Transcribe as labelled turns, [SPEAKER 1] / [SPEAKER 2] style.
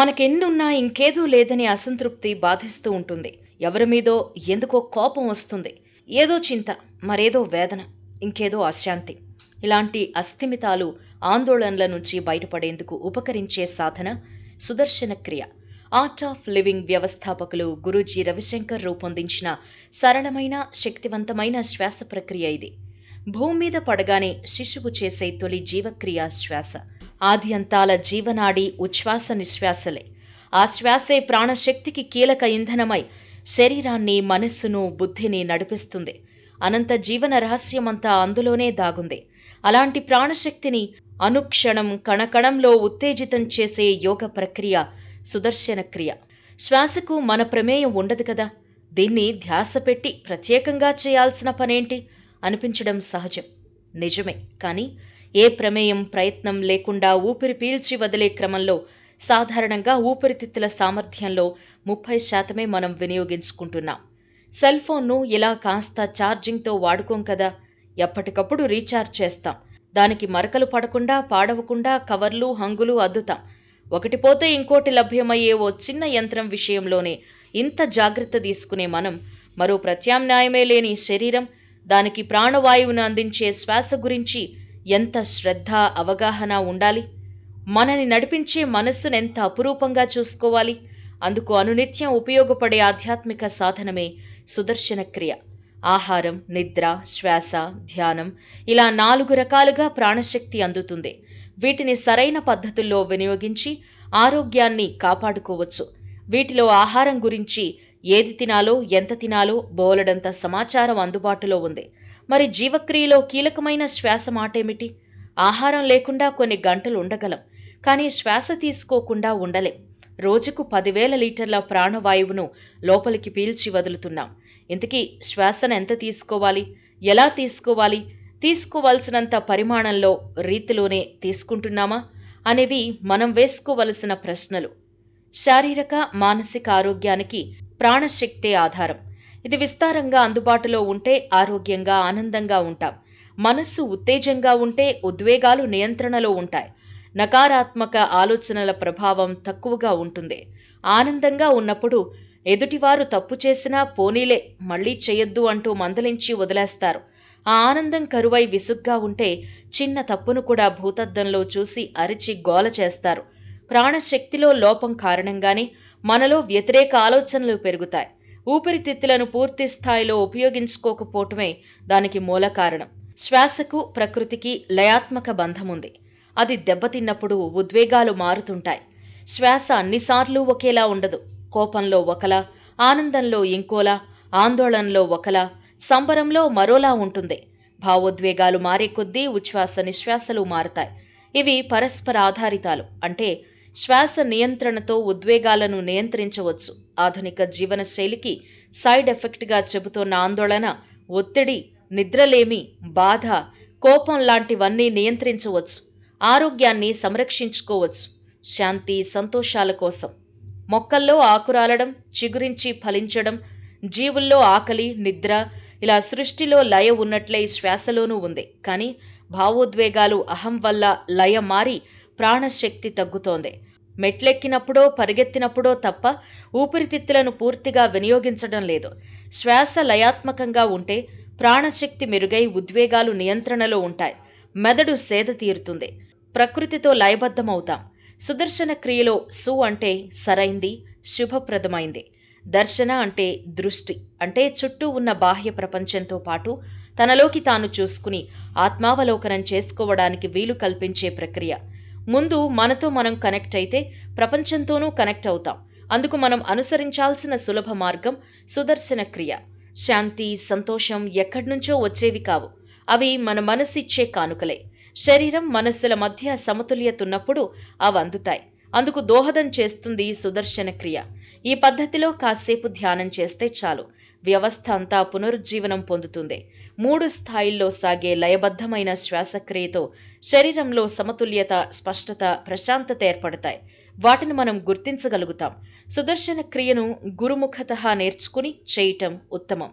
[SPEAKER 1] మనకెన్నున్నా ఇంకేదో లేదని అసంతృప్తి బాధిస్తూ ఉంటుంది. ఎవరి మీదో ఎందుకో కోపం వస్తుంది. ఏదో చింత మరేదో వేదన ఇంకేదో అశాంతి. ఇలాంటి అస్థిమితాలు ఆందోళనల నుంచి బయటపడేందుకు ఉపకరించే సాధన సుదర్శన క్రియ. ఆర్ట్ ఆఫ్ లివింగ్ వ్యవస్థాపకులు గురూజీ రవిశంకర్ రూపొందించిన సరళమైన శక్తివంతమైన శ్వాస ప్రక్రియ ఇది. భూమి మీద పడగానే శిశువు చేసే తొలి జీవక్రియ శ్వాస. ఆది అంతాల జీవనాడి ఉచ్ఛ్వాస నిశ్వాసలే. ఆ శ్వాసే ప్రాణశక్తికి కీలక ఇంధనమై శరీరాన్ని మనస్సును బుద్ధిని నడిపిస్తుంది. అనంత జీవన రహస్యమంతా అందులోనే దాగుంది. అలాంటి ప్రాణశక్తిని అనుక్షణం కణకణంలో ఉత్తేజితం చేసే యోగ ప్రక్రియ సుదర్శన క్రియ. శ్వాసకు మన ప్రమేయం ఉండదు కదా? దీన్ని ధ్యాస పెట్టి ప్రత్యేకంగా చేయాల్సిన పనేంటి? అనిపించడం సహజం. నిజమే. కానీ ఏ ప్రమేయం ప్రయత్నం లేకుండా ఊపిరి పీల్చి వదిలే క్రమంలో సాధారణంగా ఊపిరితిత్తుల సామర్థ్యంలో ముప్పై శాతమే మనం వినియోగించుకుంటున్నాం. సెల్ ఫోన్ను ఇలా కాస్త ఛార్జింగ్తో వాడుకోం కదా ఎప్పటికప్పుడు రీఛార్జ్ చేస్తాం. దానికి మరకలు పడకుండా పాడవకుండా కవర్లు హంగులు అద్దుతాం. ఒకటి పోతే ఇంకోటి లభ్యమయ్యే ఓ చిన్న యంత్రం విషయంలోనే ఇంత జాగ్రత్త తీసుకునే మనం మరో ప్రత్యామ్నాయమే లేని శరీరం దానికి ప్రాణవాయువును అందించే శ్వాస గురించి ఎంత శ్రద్ధ అవగాహన ఉండాలి? మనని నడిపించే మనస్సును ఎంత అపురూపంగా చూసుకోవాలి? అందుకు అనునిత్యం ఉపయోగపడే ఆధ్యాత్మిక సాధనమే సుదర్శన క్రియ. ఆహారం నిద్ర శ్వాస ధ్యానం ఇలా నాలుగు రకాలుగా ప్రాణశక్తి అందుతుంది. వీటిని సరైన పద్ధతుల్లో వినియోగించి ఆరోగ్యాన్ని కాపాడుకోవచ్చు. వీటిలో ఆహారం గురించి ఏది తినాలో ఎంత తినాలో బోలెడంత సమాచారం అందుబాటులో ఉంది. మరి జీవక్రియలో కీలకమైన శ్వాస మాటేమిటి ఆహారం లేకుండా కొన్ని గంటలు ఉండగలం కానీ శ్వాస తీసుకోకుండా ఉండలేం. రోజుకు పదివేల లీటర్ల ప్రాణవాయువును లోపలికి పీల్చి వదులుతున్నాం. ఇంతకీ శ్వాసను ఎంత తీసుకోవాలి? ఎలా తీసుకోవాలి? తీసుకోవలసినంత పరిమాణంలో రీతిలోనే తీసుకుంటున్నామా? అనేవి మనం వేసుకోవలసిన ప్రశ్నలు. శారీరక మానసిక ఆరోగ్యానికి ప్రాణశక్తే ఆధారం. ఇది విస్తారంగా అందుబాటులో ఉంటే ఆరోగ్యంగా ఆనందంగా ఉంటాం. మనస్సు ఉత్తేజంగా ఉంటే ఉద్వేగాలు నియంత్రణలో ఉంటాయి. నకారాత్మక ఆలోచనల ప్రభావం తక్కువగా ఉంటుంది. ఆనందంగా ఉన్నప్పుడు ఎదుటివారు తప్పు చేసినా పోనీలే మళ్ళీ చేయొద్దు అంటూ మందలించి వదిలేస్తారు. ఆ ఆనందం కరువై విసుగ్గా ఉంటే చిన్న తప్పును కూడా భూతద్దంలో చూసి అరిచి గోల చేస్తారు. ప్రాణశక్తిలో లోపం కారణంగానే మనలో వ్యతిరేక ఆలోచనలు పెరుగుతాయి. ఊపిరితిత్తులను పూర్తి స్థాయిలో ఉపయోగించుకోకపోవటమే దానికి మూల కారణం. శ్వాసకు ప్రకృతికి లయాత్మక బంధం ఉంది అది దెబ్బతిన్నప్పుడు ఉద్వేగాలు మారుతుంటాయి. శ్వాస అన్నిసార్లు ఒకేలా ఉండదు. కోపంలో ఒకలా ఆనందంలో ఇంకోలా ఆందోళనలో ఒకలా సంబరంలో మరోలా ఉంటుంది. భావోద్వేగాలు మారే కొద్దీ ఉచ్ఛ్వాస నిశ్వాసలు మారతాయి. ఇవి పరస్పర ఆధారితాలు. అంటే శ్వాస నియంత్రణతో ఉద్వేగాలను నియంత్రించవచ్చు. ఆధునిక జీవన శైలికి సైడ్ ఎఫెక్ట్గా చెబుతోన్న ఆందోళన ఒత్తిడి నిద్రలేమి బాధ కోపం లాంటివన్నీ నియంత్రించవచ్చు. ఆరోగ్యాన్ని సంరక్షించుకోవచ్చు. శాంతి సంతోషాల కోసం. మొక్కల్లో ఆకురాలడం చిగురించి ఫలించడం జీవుల్లో ఆకలి నిద్ర ఇలా సృష్టిలో లయ ఉన్నట్లే శ్వాసలోనూ ఉంది. కానీ భావోద్వేగాలు అహం వల్ల లయ మారి ప్రాణశక్తి తగ్గుతోంది. మెట్లెక్కినప్పుడో పరిగెత్తినప్పుడో తప్ప ఊపిరితిత్తులను పూర్తిగా వినియోగించడం లేదు. శ్వాస లయాత్మకంగా ఉంటే ప్రాణశక్తి మెరుగై ఉద్వేగాలు నియంత్రణలో ఉంటాయి. మెదడు సేద తీరుతుంది. ప్రకృతితో లయబద్ధమవుతాం. సుదర్శన క్రియలో సు అంటే సరైంది శుభప్రదమైంది. దర్శన అంటే దృష్టి అంటే చుట్టూ ఉన్న బాహ్య ప్రపంచంతో పాటు తనలోకి తాను చూసుకుని ఆత్మావలోకనం చేసుకోవడానికి వీలు కల్పించే ప్రక్రియ. ముందు మనతో మనం కనెక్ట్ అయితే ప్రపంచంతోనూ కనెక్ట్ అవుతాం. అందుకు మనం అనుసరించాల్సిన సులభ మార్గం సుదర్శన క్రియ. శాంతి సంతోషం ఎక్కడి నుంచో వచ్చేవి కావు. అవి మన మనసిచ్చే కానుకలే. శరీరం మనస్సుల మధ్య సమతుల్యతున్నప్పుడు అవి అందుతాయి. అందుకు దోహదం చేస్తుంది సుదర్శన క్రియ. ఈ పద్ధతిలో కాసేపు ధ్యానం చేస్తే చాలు. వ్యవస్థ అంతా పునరుజ్జీవనం పొందుతుంది. మూడు స్థాయిల్లో సాగే లయబద్ధమైన శ్వాసక్రియతో శరీరంలో సమతుల్యత స్పష్టత ప్రశాంతత ఏర్పడతాయి. వాటిని మనం గుర్తించగలుగుతాం. సుదర్శన క్రియను గురుముఖత నేర్చుకుని చేయటం ఉత్తమం.